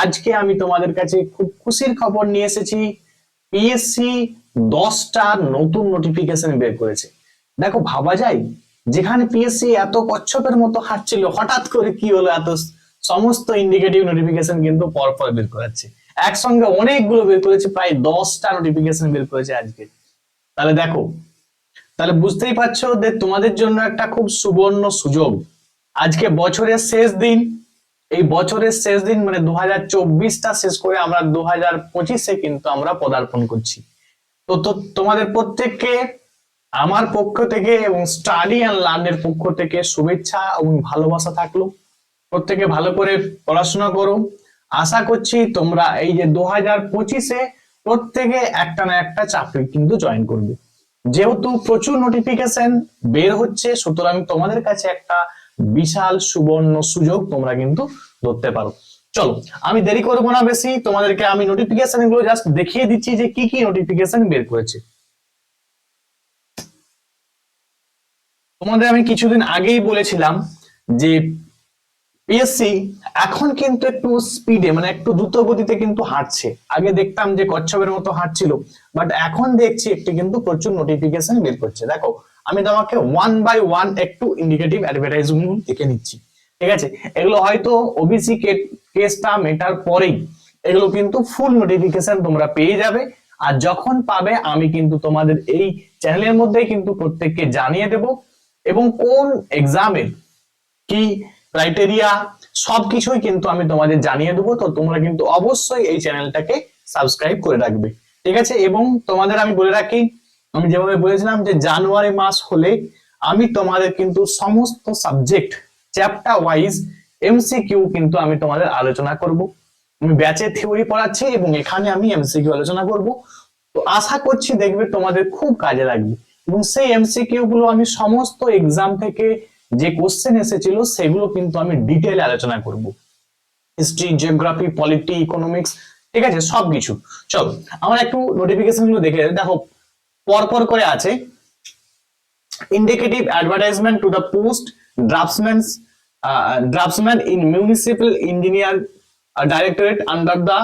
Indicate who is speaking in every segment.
Speaker 1: আজকে আমি তোমাদের কাছে খুব খুশির খবর নিয়ে এসেছি। পিএসসি দশটা নতুন নোটিফিকেশন বের করেছে। দেখো, ভাবা যায়, যেখানে পিএসসি এত কচ্ছপের মতো হাঁটছিল, হঠাৎ করে কি হলো, এত সমস্ত ইন্ডিকেটিভ নোটিফিকেশন কিন্তু পরপর বের করাচ্ছে। একসঙ্গে অনেকগুলো বের করেছে, প্রায় দশটা নোটিফিকেশন বের করেছে আজকে। তাহলে দেখো, তাহলে বুঝতেই পারছ যে তোমাদের জন্য একটা খুব সুবর্ণ সুযোগ। আজকে বছরের শেষ দিন এই বছরের শেষ দিন মানে দু হাজার চব্বিশটা শেষ করে আমরা দু হাজার পঁচিশে কিন্তু আমরা পদার্পণ করছি। তো তোমাদের প্রত্যেককে, আমার পক্ষ থেকে এবং স্টাডি অ্যান্ড লার্নের পক্ষ থেকে শুভেচ্ছা এবং ভালোবাসা থাকল। প্রত্যেকে ভালো করে পড়াশোনা করো। আশা করছি তোমরা এই যে দু হাজার পঁচিশে প্রত্যেকে একটা না একটা চাকরি কিন্তু জয়েন করবে। যেহেতু প্রচুর নোটিফিকেশন বের হচ্ছে, সুতরাং তোমাদের কাছে একটা বিশাল সুবর্ণ সুযোগ তোমরা কিন্তু ধরতে পারো। চলো, আমি দেরি করব না বেশি, তোমাদেরকে আমি নোটিফিকেশনগুলো জাস্ট দেখিয়ে দিচ্ছি যে কি কি নোটিফিকেশন বের করেছে। তোমাদের আমি কিছুদিন আগেই বলেছিলাম যে পিএসসি এখন কিন্তু একটু স্পিডে মানে একটু দ্রুত গতিতে কিন্তু হাঁটছে। আগে দেখতাম যে কচ্ছপের মতো হাঁটছিল বাট এখন দেখছি একটি কিন্তু প্রচুর নোটিফিকেশন বের করছে। দেখো আমি তোমাকে ওয়ান বাই ওয়ান একটু ইন্ডিকেটিভ অ্যাডভার্টাইজমেন্ট দেখে নিচ্ছি। ঠিক আছে? এগুলো হয়তো ওবিসি কেসটা মেটার পরেই এগুলো কিন্তু ফুল নোটিফিকেশন তোমরা পেয়ে যাবে। আর যখন পাবে, আমি কিন্তু তোমাদের এই চ্যানেলের মধ্যেই কিন্তু প্রত্যেককে জানিয়ে দেব। এবং কোন এক্সামের কি ক্রাইটেরিয়া সবকিছুই কিন্তু আমি তোমাদের জানিয়ে দেবো। তো তোমরা কিন্তু অবশ্যই এই চ্যানেলটাকে সাবস্ক্রাইব করে রাখবে। ঠিক আছে? এবং তোমাদের আমি বলে রাখি আমি যেভাবে বলেছিলাম যে জানুয়ারি মাস হলে আমি তোমাদের কিন্তু সমস্ত সাবজেক্ট চ্যাপ্টার ওয়াইজ এমসিকিউ কিন্তু আমি তোমাদের আলোচনা করব। আমি ব্যাচে থিওরি পড়াচ্ছি এবং এখানে আমি এমসিকিউ আলোচনা করব। তো আশা করছি দেখবে তোমাদের খুব কাজে লাগবে। এবং সেই এমসিকিউ গুলো আমি সমস্ত এক্সাম থেকে যে কোশ্চেন এসেছিল সেগুলো কিন্তু আমি ডিটেলে আলোচনা করব। হিস্ট্রি জিওগ্রাফি পলিটি ইকোনমিক্স ঠিক আছে? সবকিছু। চলো, আমার একটু নোটিফিকেশনগুলো দেখে দেখো পরপর করে আছে। Indicative advertisement to the post draftsman draftsman in municipal engineer directorate under the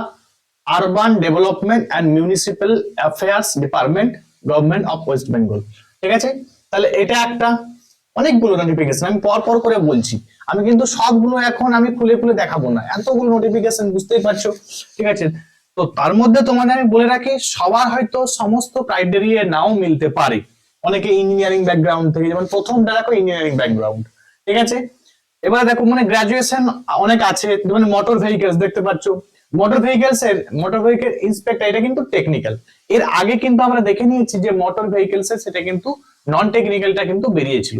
Speaker 1: urban development and municipal affairs department government of West Bengal ঠিক আছে? তাহলে এটা একটা অনেকগুলো নোটিফিকেশন আমি পর পর করে বলছি। আমি কিন্তু সবগুলো এখন আমি খুলে খুলে দেখাবো না। এতগুলো নোটিফিকেশন বুঝতেই পারছ? ঠিক আছে? তো তার মধ্যে তোমাদের আমি বলে রাখি, সবার হয়তো সমস্ত ক্রাইটেরিয়া নাও মিলতে পারে। অনেকে ইঞ্জিনিয়ারিং ব্যাকগ্রাউন্ড থেকে, যেমন প্রথমটা দেখো ইঞ্জিনিয়ারিং ব্যাকগ্রাউন্ড ঠিক আছে? এবারে দেখো মানে গ্রাজুয়েশন অনেক আছে, যেমন মোটর ভেহিকেলস দেখতে পাচ্ছ। মোটর ভেহিকেলস এর মোটর ভেহিকেল ইন্সপেক্টর এটা কিন্তু টেকনিক্যাল এর আগে কিন্তু আমরা দেখে নিয়েছি যে মোটর ভেহিকেলস এর সেটা কিন্তু নন টেকনিক্যালটা কিন্তু বেরিয়েছিল।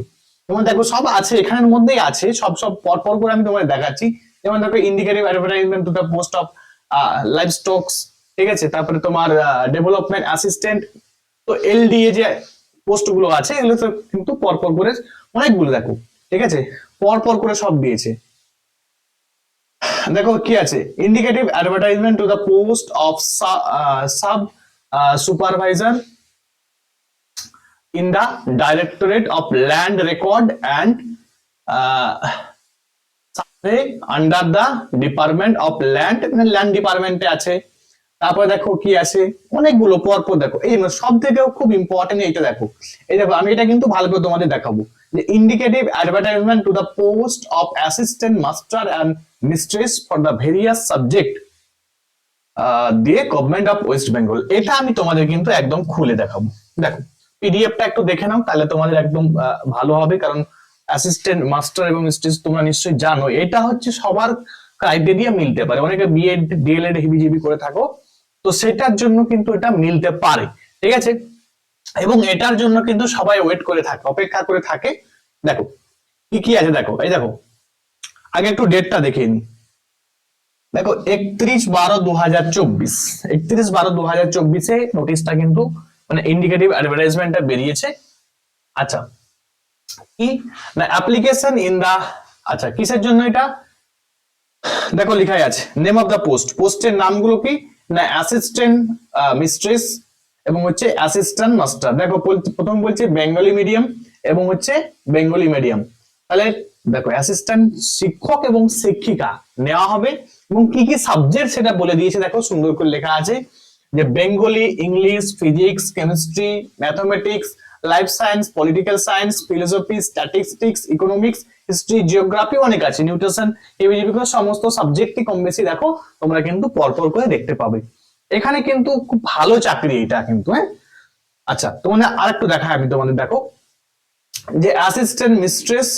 Speaker 1: যেমন দেখো, সব আছে, এখানের মধ্যেই আছে, সব সব পর পর করে আমি তোমাদের দেখাচ্ছি। যেমন দেখো indicative advertisement to the post of life stocks ঠিক আছে? তারপরে তোমার ডেভেলপমেন্ট অ্যাসিস্ট্যান্ট তো এলডিএ যে পোস্টগুলো আছে এগুলো তো কিন্তু পর পর করে অনেকগুলো দেখো ঠিক আছে? পর পর করে সব দিয়েছে। দেখো কি আছে? Indicative advertisement to the post of sub supervisor the Directorate of Land Record and uh, Under the Department of Land মানে ল্যান্ড ডিপার্টমেন্টে আছে। তারপরে দেখো কি আছে? অনেকগুলো পরপর দেখো। এই সব থেকেও খুব ইম্পর্টেন্ট এইটা দেখো। এই দেখো, আমি এটা কিন্তু ভালো করে তোমাদের দেখাবো। যে indicative advertisement to the post of assistant master and mistress for the various subject দিয়ে গভর্নমেন্ট অফ ওয়েস্ট বেঙ্গল এটা আমি তোমাদের কিন্তু একদম খুলে দেখাবো। দেখো পিডিএফটা একটু দেখে নাও, তাহলে তোমাদের একদম ভালো হবে। কারণ অ্যাসিস্ট্যান্ট মাস্টার এবং স্টেজ তোমরা নিশ্চয়ই জানো এটা হচ্ছে সবার ক্রাইটেরিয়া মিলতে পারে। অনেকে বিএড ডিএলএড হিবিজিবি করে থাকো। তো সেটার জন্য কিন্তু এটা মিলতে পারে। ঠিক আছে? এবং এটার জন্য কিন্তু সবাই ওয়েট করে থাকে, অপেক্ষা করে থাকে। দেখো, কি কি আছে দেখো? এই দেখো, আগে একটু ডেটটা দেখে নি দেখো, একত্রিশ বারো দু হাজার চব্বিশ। একত্রিশ বারো দু হাজার চব্বিশে নোটিশটা কিন্তু মানে ইন্ডিকেটিভ অ্যাডভার্টাইজমেন্টটা বেরিয়েছে। আচ্ছা কি? না অ্যাপ্লিকেশন ইন দা আচ্ছা কিসের জন্য এটা? দেখো, লেখাই আছে নেম অফ দা পোস্ট পোস্টের নামগুলো কি? না অ্যাসিস্ট্যান্ট মিস্ট্রেস এবং হচ্ছে অ্যাসিস্ট্যান্ট মাস্টার দেখো প্রথম বলছে বেঙ্গলি মিডিয়াম এবং হচ্ছে বেঙ্গলি মিডিয়াম তাহলে, দেখো অ্যাসিস্ট্যান্ট শিক্ষক এবং শিক্ষিকা নেওয়া হবে, এবং কি কি সাবজেক্ট সেটা বলে দিয়েছে, দেখো, সুন্দর করে লেখা আছে। যে Bengali English physics chemistry mathematics life science political science philosophy statistics economics history geography অনেক আছে নিউট্রিশন এবিজিবি সমস্ত সাবজেক্টই কম বেশি দেখো, তোমরা কিন্তু পরপর করে দেখতে পাবে। এখানে কিন্তু খুব ভালো চাকরি এটা কিন্তু হ্যাঁ? আচ্ছা তোমাদের আরেকটু দেখা আমি তোমাদের, দেখো। যে অ্যাসিস্ট্যান্ট মিস্ট্রেস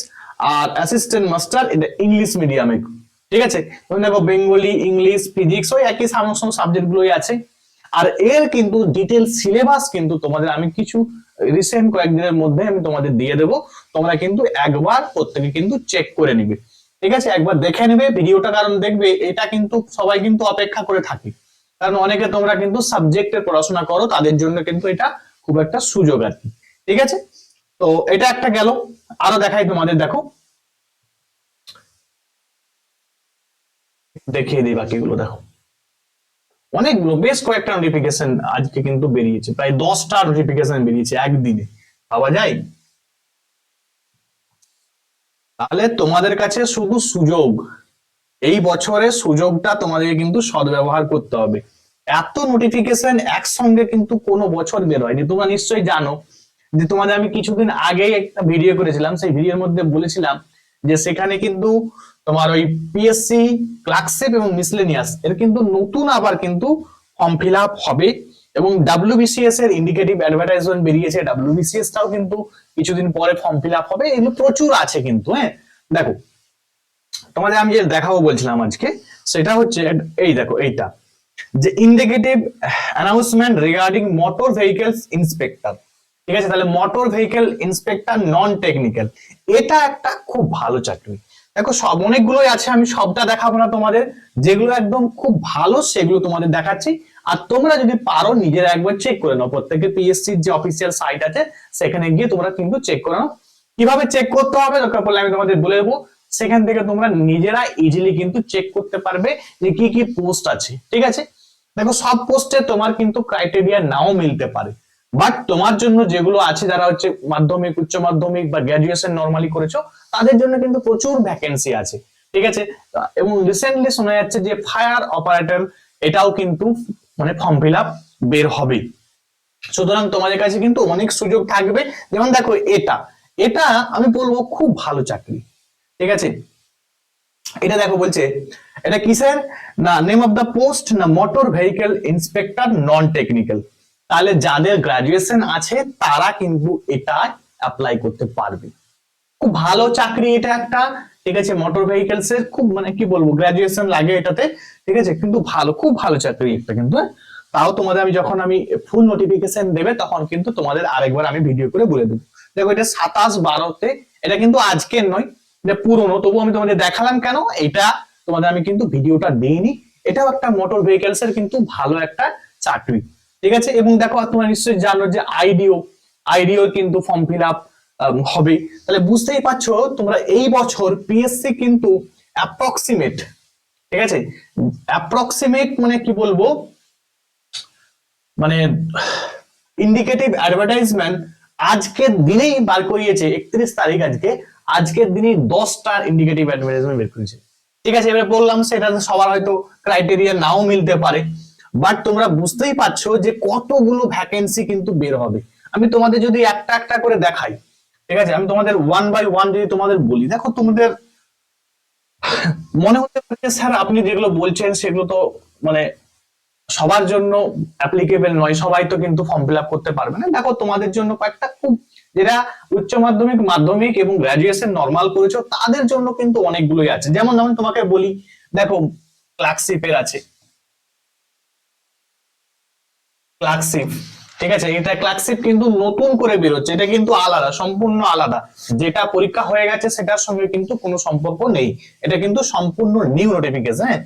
Speaker 1: আর অ্যাসিস্ট্যান্ট মাস্টার এটা ইংলিশ মিডিয়ামে ঠিক আছে? তুমি দেখো বেঙ্গলি ইংলিশ ফিজিক্স ওই একই সমস্ত সাবজেক্ট গুলোই আছে। আর এর কিন্তু ডিটেল সিলেবাস কিন্তু তোমাদের আমি কিছু রিসেন্ট কয়েকদিনের মধ্যে আমি তোমাদের দিয়ে দেব। তোমরা কিন্তু একবার প্রত্যেকে কিন্তু চেক করে নিবে। ঠিক আছে? একবার দেখে নেবে ভিডিওটা কারণ দেখবে, এটা কিন্তু সবাই কিন্তু অপেক্ষা করে থাকে। কারণ অনেকে তোমরা কিন্তু সাবজেক্টের পড়াশোনা করো, তাদের জন্য কিন্তু এটা খুব একটা সুযোগ আর কি। ঠিক আছে? তো এটা একটা গেল। আরও দেখাই তোমাদের, দেখো। দেখিয়ে দিই বাকিগুলো, দেখো। অনেকগুলো, বেশ কয়েকটা নোটিফিকেশন আজকে কিন্তু বেরিয়েছে। প্রায় দশটা নোটিফিকেশন বেরিয়েছে একদিনে। ভাবা যায়? তাহলে তোমাদের কাছে শুধু সুযোগ। এই বছরের সুযোগটা তোমাদের কিন্তু সদ্ব্যবহার করতে হবে। এত নোটিফিকেশন একসঙ্গে কিন্তু কোনো বছর বের হয়নি। তোমরা নিশ্চয়ই জানো যে তোমাদের আমি কিছুদিন আগেই একটা ভিডিও করেছিলাম। সেই ভিডিওর মধ্যে বলেছিলাম যে সেখানে কিন্তু তোমার ওই পিএসসি ক্লার্কশিপ এবং মিসলেনিয়াস এর কিন্তু নতুন আবার কিন্তু ফর্ম ফিল আপ হবে এবং ডাব্লিউবিসিএস এর ইন্ডিকেটিভ অ্যাডভার্টাইজমেন্ট বেরিয়েছে। ডাব্লিউবিসিএস টাও কিন্তু কিছুদিন পরে ফর্ম ফিল আপ হবে। এগুলো প্রচুর আছে কিন্তু হ্যাঁ? দেখো, তোমাদের আমি যে দেখাবো বলছিলাম আজকে, সেটা হচ্ছে, এই দেখো, এইটা। যে indicative announcement regarding motor vehicles inspector ঠিক আছে? তাহলে motor vehicle inspector non technical এটা একটা খুব ভালো চাকরি। দেখো, সব অনেকগুলোই আছে, আমি সবটা দেখাবো না তোমাদের। যেগুলো একদম খুব ভালো, সেগুলো তোমাদের দেখাচ্ছি। আর তোমরা যদি পারো, নিজেরা একবার চেক করে নাও। প্রত্যেকে পিএসসি যে অফিসিয়াল সাইট আছে, সেখানে গিয়ে তোমরা কিন্তু চেক করে নাও। কীভাবে চেক করতে হবে? দরকার পড়লে আমি তোমাদের বলে দেবো। সেখান থেকে তোমরা নিজেরা ইজিলি কিন্তু চেক করতে পারবে যে কি কি পোস্ট আছে, ঠিক আছে? দেখো, সব পোস্টে তোমার কিন্তু ক্রাইটেরিয়া নাও মিলতে পারে। বাট তোমার জন্য যেগুলো আছে যারা হচ্ছে মাধ্যমিক, উচ্চ মাধ্যমিক বা গ্রাজুয়েশন নর্মালি করেছ, তাদের জন্য কিন্তু প্রচুর ভ্যাকেন্সি আছে। ঠিক আছে? এবং রিসেন্টলি শোনা যাচ্ছে যে ফায়ার অপারেটর এটাও কিন্তু মানে ফর্ম ফিল আপ বের হবে সুতরাং তোমাদের কাছে কিন্তু অনেক সুযোগ থাকবে। যেমন দেখো, এটা। এটা আমি বলব খুব ভালো চাকরি। ঠিক আছে? এটা দেখো বলছে, এটা কিসের? না নেম অফ দ্য পোস্ট না motor vehicle inspector non technical তাহলে যাদের গ্রাজুয়েশন আছে, তারা কিন্তু এটা অ্যাপ্লাই করতে পারবে। খুব ভালো চাকরি এটা একটা, ঠিক আছে মোটর ভেহিকেলস এর খুব মানে কি বলব গ্রাজুয়েশন লাগে এটাতে, ঠিক আছে, কিন্তু ভালো, খুব ভালো চাকরি একটা কিন্তু হ্যাঁ? তাও তোমাদের আমি যখন আমি ফুল নোটিফিকেশন দেবে, তখন কিন্তু তোমাদের আরেকবার আমি ভিডিও করে বলে দেবো। দেখো এটা সাতাশ বারোতে, এটা কিন্তু আজকের নয়, এটা পুরনো তবু আমি তোমাদের দেখালাম কেন, এটা তোমাদের আমি কিন্তু ভিডিওটা দিইনি। এটাও একটা মোটর ভেহিকেলস এর কিন্তু ভালো একটা চাকরি। ঠিক আছে? এবং দেখো, তোমরা নিশ্চয়ই জানো যে আইডিও আইডিও কিন্তু ফর্ম ফিল আপ হবে। তাহলে বুঝতেই পারছ, তোমরা এই বছর পিএসসি কিন্তু অ্যাপ্রক্সিমেট ঠিক আছে? অ্যাপ্রক্সিমেট মানে কি বলব? মানে ইন্ডিকেটিভ অ্যাডভার্টাইজমেন্ট আজকের দিনেই বার করিয়েছে, একত্রিশ তারিখ আজকে, আজকের দিনেই দশটা ইন্ডিকেটিভ অ্যাডভার্টাইজমেন্ট বের করেছে। ঠিক আছে? এবারে বললাম সেটা সবার হয়তো ক্রাইটেরিয়া নাও মিলতে পারে। বাট তোমরা বুঝতেই পারছ যে কতগুলো ভ্যাকেন্সি কিন্তু বের হবে। আমি তোমাদের যদি একটা একটা করে দেখাই, ঠিক আছে? আমি তোমাদের ওয়ান বাই ওয়ান যদি তোমাদের বলি, দেখো তোমাদের মনে হতে পারে স্যার, আপনি যেগুলো বলছেন সেগুলো তো মানে সবার জন্য অ্যাপ্লিকেবল নয়, সবাই তো কিন্তু ফর্ম ফিল আপ করতে পারবে না। দেখো তোমাদের জন্য কয়েকটা খুব যেটা উচ্চ মাধ্যমিক মাধ্যমিক এবং গ্রাজুয়েশন নর্মাল করেছ, তাদের জন্য কিন্তু অনেকগুলোই আছে। যেমন আমি তোমাকে বলি, দেখো ক্লার্কশিপের আছে। ক্লার্কশিপ ঠিক আছে? এটা ক্লার্কশিপ কিন্তু নতুন করে বেরোচ্ছে। এটা কিন্তু আলাদা, সম্পূর্ণ আলাদা। যেটা পরীক্ষা হয়ে গেছে, সেটার সঙ্গে কিন্তু কোনো সম্পর্ক নেই। এটা কিন্তু সম্পূর্ণ নিউ নোটিফিকেশন হ্যাঁ?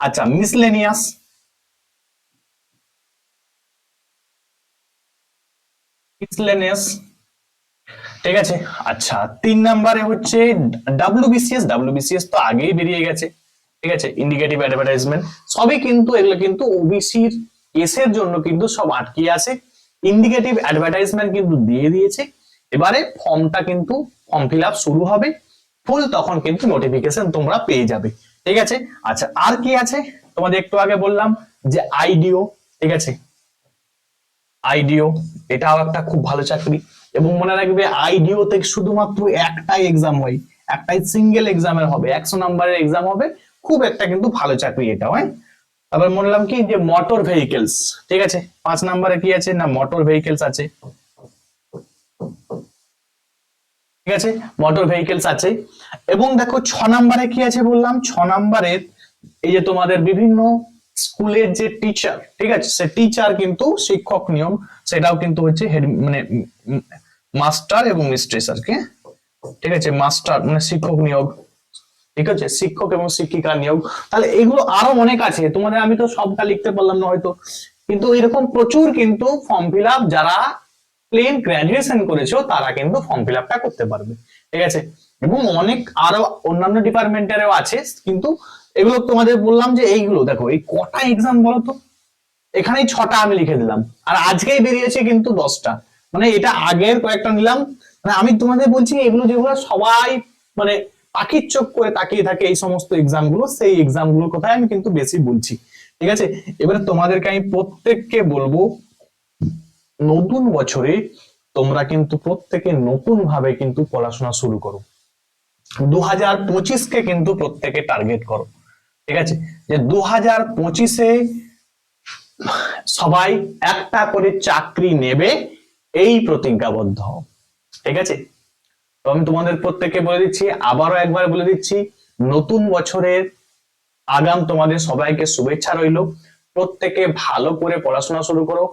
Speaker 1: আচ্ছা মিসলেনিয়াস মিসলেনিয়াস ঠিক আছে? আচ্ছা তিন নম্বরে হচ্ছে ডাব্লিউবিসিএস ডাব্লিউবিসিএস তো আগেই বেরিয়ে গেছে। ঠিক আছে? ইন্ডিকেটিভ অ্যাডভার্টাইজমেন্ট সবই কিন্তু, এগুলো কিন্তু ওবিসির কেসের জন্য কিন্তু সব আটকে আছে। ইন্ডিকেটিভ অ্যাডভার্টাইজমেন্ট কিন্তু দিয়ে দিয়েছে। এবারে ফর্মটা কিন্তু ফর্ম ফিল শুরু হবে। ফুল তখন কিন্তু নোটিফিকেশন তোমরা পেয়ে যাবে। ঠিক আছে? আচ্ছা আর কি আছে? তোমাদের একটু আগে বললাম যে আইডিও ঠিক আছে? আইডিও এটাও একটা খুব ভালো চাকরি। এবং মনে রাখবে আইডিও থেকে শুধুমাত্র একটাই এক্সাম হয়। একটাই সিঙ্গেল এক্সামের হবে। একশো নাম্বারের এক্সাম হবে। খুব একটা কিন্তু ভালো চাকরি এটা হয় মনে রাখলাম কি? যে মোটর ভেহিকেলস ঠিক আছে? পাঁচ নাম্বারে কি আছে? না মোটর ভেহিকেলস আছে। ঠিক আছে? মোটর ভেহিকেলস আছে। এবং দেখো, ছ নাম্বারে কি আছে বললাম? ছ নাম্বারে এই যে তোমাদের বিভিন্ন স্কুলের যে টিচার ঠিক আছে? সে টিচার কিন্তু শিক্ষক নিয়ম, সেটাও কিন্তু হচ্ছে হেড মানে মাস্টার এবং মিস্ট্রেস আর কি ঠিক আছে? মাস্টার মানে শিক্ষক নিয়োগ। ঠিক আছে? শিক্ষক এবং শিক্ষিকা নিয়োগ। তাহলে এগুলো আরও অনেক আছে। তোমাদের আমি তো সবটা লিখতে পারলাম না হয়তো। কিন্তু এরকম প্রচুর কিন্তু ফর্ম ফিল যারা প্লেন গ্রাজুয়েশন করেছ, তারা কিন্তু ফর্ম ফিল করতে পারবে। ঠিক আছে? এবং অনেক আরও অন্যান্য ডিপার্টমেন্টেরও আছে। কিন্তু এগুলো তোমাদের বললাম যে এইগুলো, দেখো, এই কটা এক্সাম বলো তো? এখানেই ছটা আমি লিখে দিলাম। আর আজকেই বেরিয়েছে কিন্তু দশটা। মানে এটা আগের কয়েকটা নিলাম। মানে আমি তোমাদের বলছি এগুলো যেগুলো সবাই মানে পাখির চোখ করে তাকিয়ে থাকে এই সমস্ত এক্সামগুলো, সেই এক্সামগুলোর কথাই আমি কিন্তু বেশি বলছি। ঠিক আছে? এবারে তোমাদেরকে আমি প্রত্যেককে বলব, নতুন বছরে তোমরা কিন্তু প্রত্যেকে নতুন ভাবে কিন্তু পড়াশোনা শুরু করো। দু হাজার পঁচিশকে কিন্তু প্রত্যেকে টার্গেট করো। ঠিক আছে? যে দু হাজার পঁচিশে সবাই একটা করে চাকরি নেবে, এই প্রতিজ্ঞাবদ্ধ। ঠিক আছে? আমি তোমাদের প্রত্যেককে বলে দিচ্ছি, আবারও একবার বলে দিচ্ছি, নতুন বছরের আগাম তোমাদের সবাইকে শুভেচ্ছা রইল। প্রত্যেকে ভালো করে পড়াশোনা শুরু করো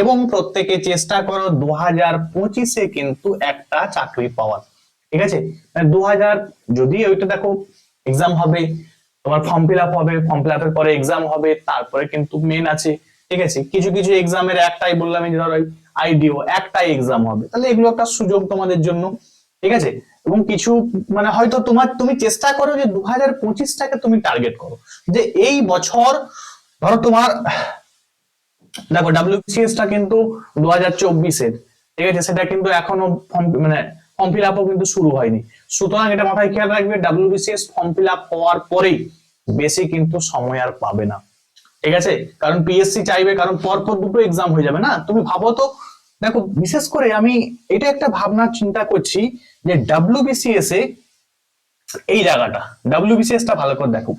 Speaker 1: এবং প্রত্যেকে চেষ্টা করো দু হাজার পঁচিশে কিন্তু একটা চাকরি পাওয়ার। ঠিক আছে? দু হাজার যদি ওইটা দেখো এক্সাম হবে, তোমার ফর্ম ফিল আপ হবে ফর্ম ফিল আপের পরে এক্সাম হবে, তারপরে কিন্তু মেন আছে। ঠিক আছে? কিছু কিছু এক্সামের একটাই বললাম ধরো আইডিও একটাই এক্সাম হবে। তাহলে এগুলো একটা সুযোগ তোমাদের জন্য। ঠিক আছে? এবং কিছু মানে হয়তো তোমার, তুমি চেষ্টা করো যে দু হাজার পঁচিশটাকে তুমি টার্গেট করো। যে এই বছর, ধরো তোমার, দেখো ডাব্লিউবিসিএস টা কিন্তু দু হাজার চব্বিশের, ঠিক আছে? সেটা কিন্তু এখনও মানে ফর্ম ফিল আপও কিন্তু শুরু হয়নি। সুতরাং এটা মাথায় খেয়াল রাখবে ডাব্লিউবিসিএস ফর্ম ফিল আপ হওয়ার পরেই বেশি কিন্তু সময় আর পাবে না। ঠিক আছে? কারণ পিএসসি চাইবে, কারণ পরপর দুটো এক্সাম হয়ে যাবে, না? তুমি ভাবো তো দেখো, বিশেষ করে আমি এটা একটা ভাবনা চিন্তা করছি যে ডাব্লিউবিসিএস এ এই জায়গাটা ডাব্লিউবিসিএস টা ভালো করে দেখো।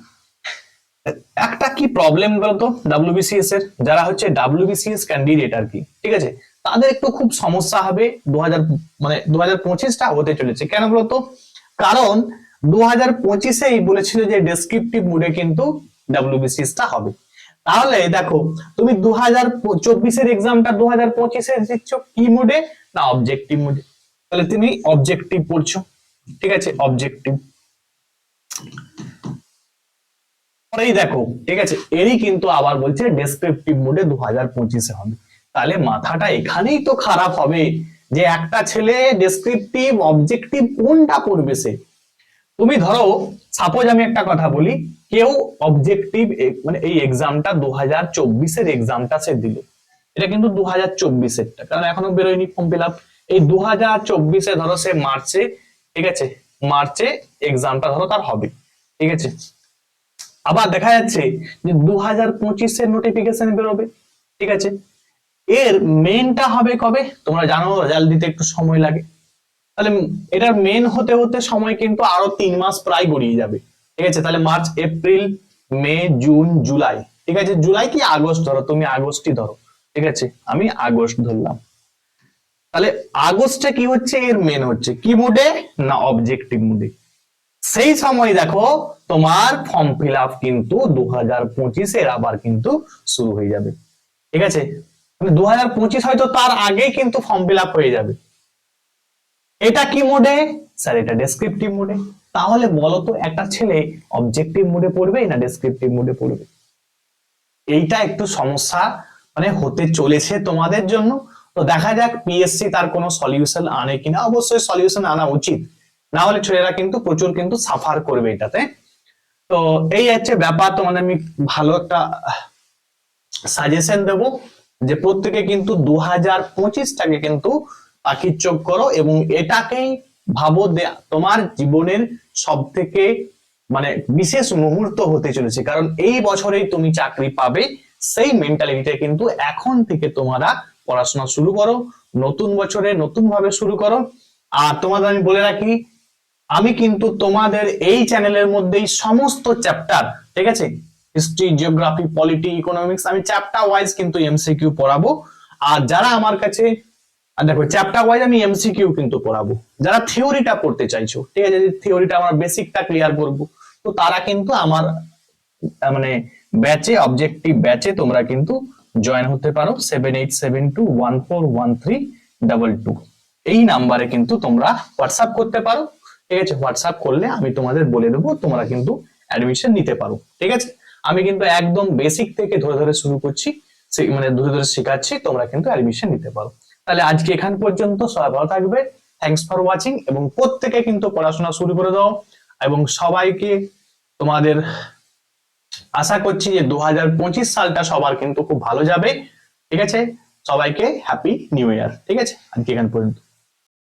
Speaker 1: একটা কি প্রবলেম বলতো ডাব্লিউবিসিএস এর? যারা হচ্ছে ডাব্লিউবিসিএস ক্যান্ডিডেট আর কি, ঠিক আছে? তাদের একটু খুব সমস্যা হবে দু হাজার মানে দু হাজার পঁচিশটা হতে চলেছে। কেন বলতো? কারণ দু হাজার পঁচিশেই বলেছিল যে ডেসক্রিপটিভ মুডে কিন্তু ডাব্লিউবিসিএস টা হবে। তাহলে দেখো, তুমি দু হাজার চব্বিশের এক্সামটা দু হাজার পঁচিশে দিচ্ছ কি মুডে না অবজেক্টিভ মুডে তাহলে তুমি অবজেক্টিভ পড়ছো, ঠিক আছে? অবজেক্টিভ পরেই দেখো, ঠিক আছে? এরই কিন্তু আবার বলছে ডেসক্রিপটিভ মোডে দু হাজার পঁচিশে হবে। তাহলে মাথাটা এখানেই তো খারাপ হবে যে একটা ছেলে ডেসক্রিপটিভ অবজেক্টিভ কোনটা পড়বে সে? তুমি ধরো সাপোজ আমি একটা কথা বলি, কেউ অবজেক্টিভ মানে এই এক্সামটা দু হাজার চব্বিশের এক্সামটা সে দিল। এটা কিন্তু দু হাজার কারণ এখনও বেরোয়নি ফর্ম ফিল এই দু হাজার চব্বিশে ধরো সে মার্চে ঠিক আছে? মার্চে এক্সামটা ধরো তার হবে, ঠিক আছে? আবার দেখা যাচ্ছে যে দু হাজার পঁচিশের নোটিফিকেশন বেরোবে, ঠিক আছে? এর মেনটা হবে কবে? তোমরা জানো রেজাল্ট দিতে একটু সময় লাগে। তাহলে এটার মেন হতে হতে সময় কিন্তু আরও তিন মাস প্রায় গড়িয়ে যাবে। ঠিক আছে? তাহলে March April May June July ঠিক আছে? জুলাই কি আগস্ট ধরো, তুমি আগস্টই ধরো। ঠিক আছে? আমি আগস্ট ধরলাম। তাহলে আগস্টে কি হচ্ছে? এর মেন হচ্ছে। কি মুডে না অবজেক্টিভ মুডে সেই সময় দেখো, তোমার ফর্ম ফিল আপ কিন্তু দু হাজার পঁচিশের আবার কিন্তু শুরু হয়ে যাবে। ঠিক আছে? দু হাজার পঁচিশ হয়তো তার আগেই কিন্তু ফর্ম ফিল আপ হয়ে যাবে। এটা কি মোডে স্যার, এটা ডেসক্রিপটিভ মোডে তাহলে বলো তো একটা ছেলে অবজেক্টিভ মোডে পড়বে না ডেসক্রিপটিভ মোডে পড়বে? এইটা একটু সমস্যা মানে হতে চলেছে তোমাদের জন্য। তো দেখা যাক পিএসসি তার কোনো সলিউশন আনে কিনা। অবশ্যই সলিউশন আনা উচিত। না হলে ছেলেরা কিন্তু প্রচুর কিন্তু সাফার করবে এটাতে। তো এই হচ্ছে ব্যাপার। তোমাদের আমি ভালো একটা সাজেশন দেব যে প্রত্যেকে কিন্তু দু হাজার পঁচিশটাকে কিন্তু পাখির চোখ করো এবং এটাকেই ভাবো তোমার জীবনের সব থেকে মানে বিশেষ মুহূর্ত হতে চলেছে। কারণ এই বছরেই তুমি চাকরি পাবে, সেই মেন্টালিটিটা কিন্তু এখন থেকে তোমরা পড়াশোনা শুরু করো, নতুন বছরে নতুন ভাবে শুরু করো। আর তোমাদের আমি বলে রাখি, আমি কিন্তু তোমাদের এই চ্যানেলের মধ্যেই সমস্ত চ্যাপ্টার ঠিক আছে? হিস্ট্রি জিওগ্রাফি পলিটি ইকোনমিক্স আমি চ্যাপ্টার ওয়াইজ কিন্তু এমসিকিউ পড়াবো। আর যারা আমার কাছে আর দেখো চ্যাপ্টার ওয়াইজ আমি এমসিকিউ কিন্তু পড়াবো। যারা থিওরিটা পড়তে চাইছো, ঠিক আছে যে থিওরিটা আমার বেসিকটা ক্লিয়ার করব, তো তারা কিন্তু আমার মানে ব্যাচে অবজেক্টিভ ব্যাচে তোমরা কিন্তু জয়েন হতে পারো। Seven eight seven two one four one three double two এই নাম্বারে কিন্তু তোমরা হোয়াটসঅ্যাপ করতে পারো। ঠিক আছে হোয়াটসঅ্যাপ করলে আমি তোমাদের বলে দেবো, তোমরা কিন্তু অ্যাডমিশন নিতে পারো। ঠিক আছে? আমি কিন্তু একদম বেসিক থেকে ধরে ধরে শুরু করছি মানে ধরে ধরে শেখাচ্ছি, তোমরা কিন্তু অ্যাডমিশন নিতে পারো। তাহলে আজকে এখান পর্যন্ত। সবাই ভালো থাকবে। থ্যাংকস ফর ওয়াচিং এবং প্রত্যেকে কিন্তু পড়াশোনা শুরু করে দাও এবং সবাইকে তোমাদের আশা করছি যে দু হাজার পঁচিশ সালটা সবার কিন্তু খুব ভালো যাবে। ঠিক আছে? সবাইকে হ্যাপি নিউ ইয়ার ঠিক আছে? আজকে এখান পর্যন্ত।